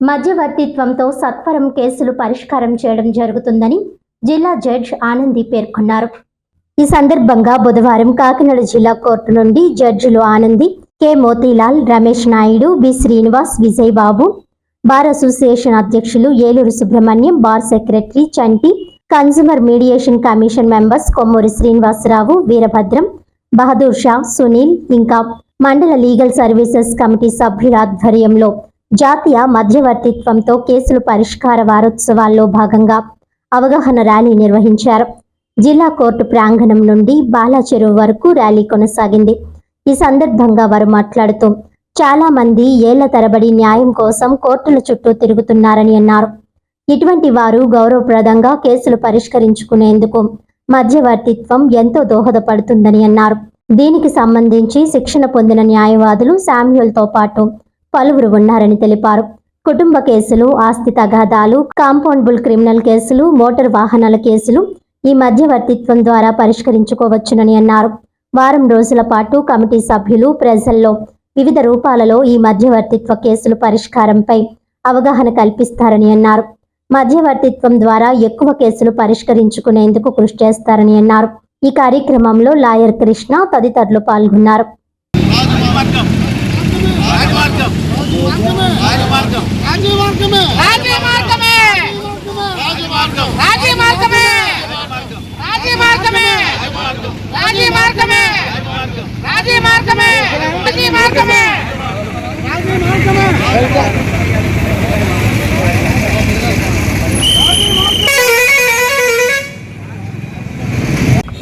మధ్యవర్తిత్వంతో సత్వరం కేసులు పరిష్కారం చేయడం జరుగుతుందని జిల్లా జడ్జ్ ఆనంది పేర్కొన్నారు. ఈ సందర్భంగా బుధవారం కాకినాడ జిల్లా కోర్టు నుండి జడ్జిలు Anandi K. Motilal Ramesh Naidu B. Srinivas Vijay Babu bar association అధ్యక్షులు Eluru Subrahmanyam bar secretary Chanti consumer mediation commission members Kommuri Srinivasarao Veerabhadram Bahadur Shah Sunil ఇంకా మండల లీగల్ సర్వీసెస్ కమిటీ సభ్యుల ఆధ్వర్యంలో జాతీయ మధ్యవర్తిత్వంతో కేసులు పరిష్కార వారోత్సవాల్లో భాగంగా అవగాహన ర్యాలీ నిర్వహించారు. జిల్లా కోర్టు ప్రాంగణం నుండి బాలా చెరువు వరకు ర్యాలీ కొనసాగింది. ఈ సందర్భంగా వారు మాట్లాడుతూ చాలా మంది ఏళ్ళ తరబడి న్యాయం కోసం కోర్టుల చుట్టూ తిరుగుతున్నారని అన్నారు. ఇటువంటి వారు గౌరవప్రదంగా కేసులు పరిష్కరించుకునేందుకు మధ్యవర్తిత్వం ఎంతో దోహదపడుతుందని అన్నారు. దీనికి సంబంధించి శిక్షణ పొందిన న్యాయవాదులు శామ్యుల్తో పాటు పలువురు ఉన్నారని తెలిపారు. కుటుంబ కేసులు ఆస్తి తగాదాలు కాంపౌండబుల్ క్రిమినల్ కేసులు మోటార్ వాహనాల కేసులు ఈ మధ్యవర్తిత్వం ద్వారా పరిష్కరించుకోవచ్చునని అన్నారు. వారం రోజుల పాటు కమిటీ సభ్యులు ప్రజల్లో వివిధ రూపాలలో ఈ మధ్యవర్తిత్వ కేసులు పరిష్కారంపై అవగాహన కల్పిస్తారని అన్నారు. మధ్యవర్తిత్వం ద్వారా ఎక్కువ కేసులు పరిష్కరించుకునేందుకు కృషి చేస్తారని అన్నారు. ఈ కార్యక్రమంలో లాయర్ కృష్ణ తదితరులు పాల్గొన్నారు.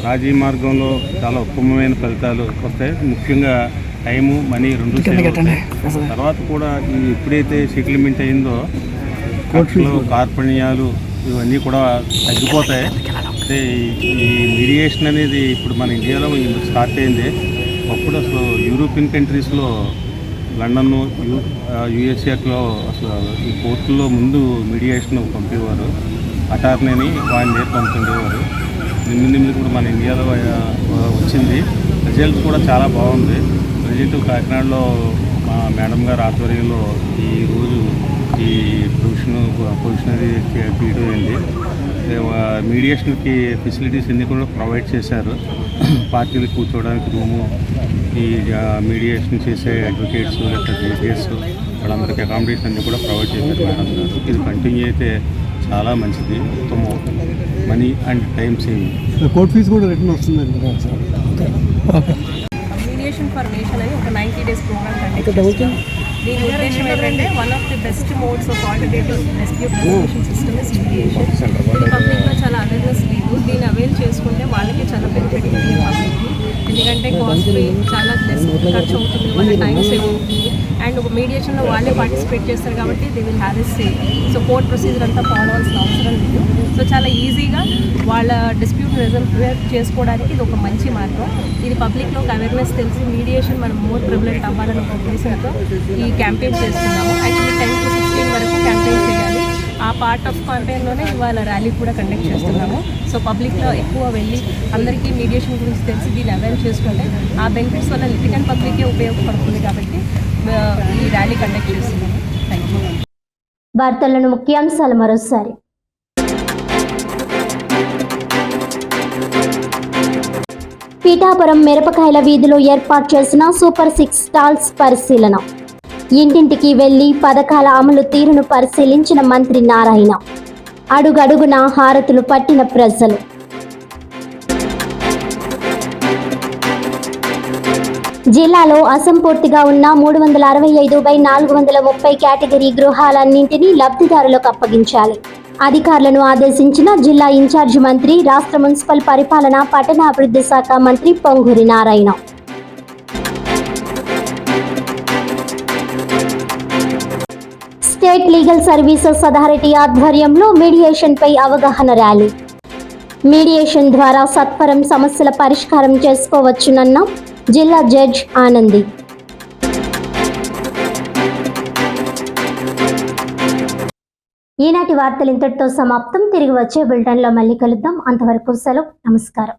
రాజీ మార్గంలో చాలా ఉత్తమమైన ఫలితాలు వస్తాయి. ముఖ్యంగా టైము మనీ రెండు. తర్వాత కూడా ఈ ఎప్పుడైతే సెటిల్మెంట్ అయిందో ఖర్చులు కార్పణ్యాలు ఇవన్నీ కూడా తగ్గిపోతాయి. అంటే ఈ- మీడియేషన్ అనేది ఇప్పుడు మన ఇండియాలో స్టార్ట్ అయింది. అప్పుడు అసలు యూరోపియన్ కంట్రీస్లో లండన్ యూ యుఎస్ఏలో అసలు ఈ కోర్టుల్లో ముందు మీడియేషన్ పంపేవారు. అటార్నీని వాడిని దగ్గర పంపుతుండేవారు నిమ్మి నిమ్మిది కూడా మన ఇండియాలో వచ్చింది. రిజల్ట్ కూడా చాలా బాగుంది. ప్రజెంట్ కాకినాడలో మా మేడం గారు ఆధ్వర్యంలో ఈ రోజు ఈ ప్రొవిషన్ ప్రొవిషనరీ పీరియడ్ అయింది. మీడియేషన్కి ఫెసిలిటీస్ అన్నీ కూడా ప్రొవైడ్ చేశారు. పార్టీలు కూర్చోవడానికి రూము ఈ మీడియేషన్ చేసే అడ్వకేట్స్ లేకపోతే జడ్జెస్ వాళ్ళందరికీ అకామిడేషన్ అన్నీ కూడా ప్రొవైడ్ చేశారు మేడం గారు. ఇది కంటిన్యూ అయితే చాలా మంచిది. ఉత్తమం money and time saving. Court fee కూడా రిటర్న్ వస్తుందండి మీడియేషన్ ఫర్ నేషన్ అని ఒక నైంటీ డేస్ ప్రోగ్రామ్ కండక్ట్ దీని ఉద్దేశం ఏంటంటే one of the best modes of alternative dispute resolution system is mediation పబ్లిక్లో చాలా అవేర్నెస్ లేదు. దీన్ని అవైల్ చేసుకుంటే వాళ్ళకి చాలా బెనిఫిట్ ఉంది పబ్లిక్కి ఎందుకంటే కాస్ట్లీ చాలా లెస్ ఖర్చు అవుతుంది వాళ్ళ టైం సేవ్ అవుతుంది. అండ్ ఒక మీడియేషన్లో వాళ్ళే పార్టిసిపేట్ చేస్తారు కాబట్టి they will have as say so court procedure అంతా ఫాలో అవ్వాల్సిన అవసరం లేదు. సో చాలా ఈజీగా వాళ్ళ డిస్ప్యూట్ రిజల్వ్ చేసుకోవడానికి ఇది ఒక మంచి మార్గం. ఇది పబ్లిక్లో ఒక అవేర్నెస్ తెలిసి మీడియేషన్ మనం మోర్ ప్రిబులెంట్ అవ్వాలని ఒక ఉద్దేశంతో ఈ క్యాంపెయిన్ చేస్తున్నాము. యాక్చువల్లీ టెన్ టు సిక్స్టీన్ వరకు పార్ట్ ఆఫ్ క్యాంపెయిన్లోనే ఇవాళ ర్యాలీ కూడా కండక్ట్ చేస్తున్నాము. సో పబ్లిక్లో ఎక్కువ వెళ్ళి అందరికీ మీడియేషన్ గురించి తెలిసి దీన్ని అవైల్ చేసుకుంటే ఆ బెనిఫిట్స్ వల్ల లిటికన్ పబ్లిక్కే ఉపయోగపడుతుంది కాబట్టి ఈ ర్యాలీ కండక్ట్ చేస్తున్నాము. థ్యాంక్ యూ వార్తలను ముఖ్యాంశాలు మరోసారి. పీఠాపురం మిరపకాయల వీధిలో ఏర్పాటు చేసిన సూపర్ సిక్స్ స్టాల్స్ పరిశీలన. ఇంటింటికి వెళ్ళి పథకాల అమలు తీరును పరిశీలించిన మంత్రి నారాయణ. అడుగడుగున హారతులు పట్టిన ప్రజలు. జిల్లాలో అసంపూర్తిగా ఉన్న మూడు వందల అరవై ఐదు బై నాలుగు వందల ముప్పై కేటగిరీ గృహాలన్నింటినీ లబ్ధిదారులకు అప్పగించాలి. అధికారులను ఆదేశించిన జిల్లా ఇన్ఛార్జి మంత్రి రాష్ట్ర మున్సిపల్ పరిపాలన పట్టణాభివృద్ధి శాఖ మంత్రి Ponguru Narayana. State legal services authority ఆధ్వర్యంలో మీడియేషన్ పై అవగాహన ర్యాలీ. మీడియేషన్ ద్వారా సత్వరం సమస్యల పరిష్కారం చేసుకోవచ్చునన్న జిల్లా జడ్జ్ ఆనంది. ఈనాటి వార్తలు ఇంతటితో సమాప్తం. తిరిగి వచ్చే బులెటిన్లో మళ్ళీ కలుద్దాం. అంతవరకు సెలవు. నమస్కారం.